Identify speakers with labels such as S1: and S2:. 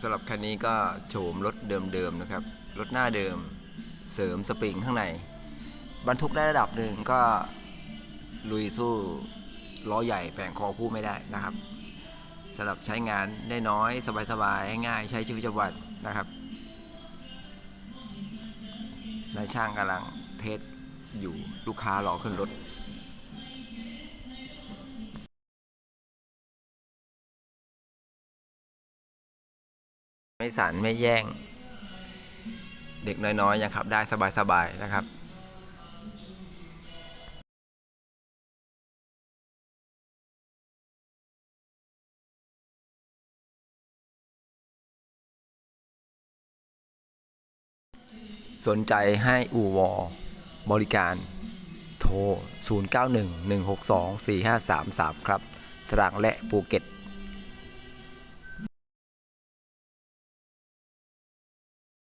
S1: สำหรับคันนี้ก็โฉมรถเดิมๆนะครับ รถหน้าเดิม เสริมสปริงข้างใน บรรทุกได้ระดับหนึ่งก็ลุยสู้ล้อใหญ่แผงคอคู่ไม่ได้นะครับสำหรับใช้งานได้น้อยสบายๆง่ายๆใช้ชีวิตประจำวันนะครับนายช่างกำลังเทสอยู่ลูกค้ารอขึ้นรถ ไม่สันไม่แย่ง เด็กน้อยๆยังขับได้สบายๆนะครับสนใจให้อูวอบริการโทร 0911624533 ครับตรังและภูเก็ต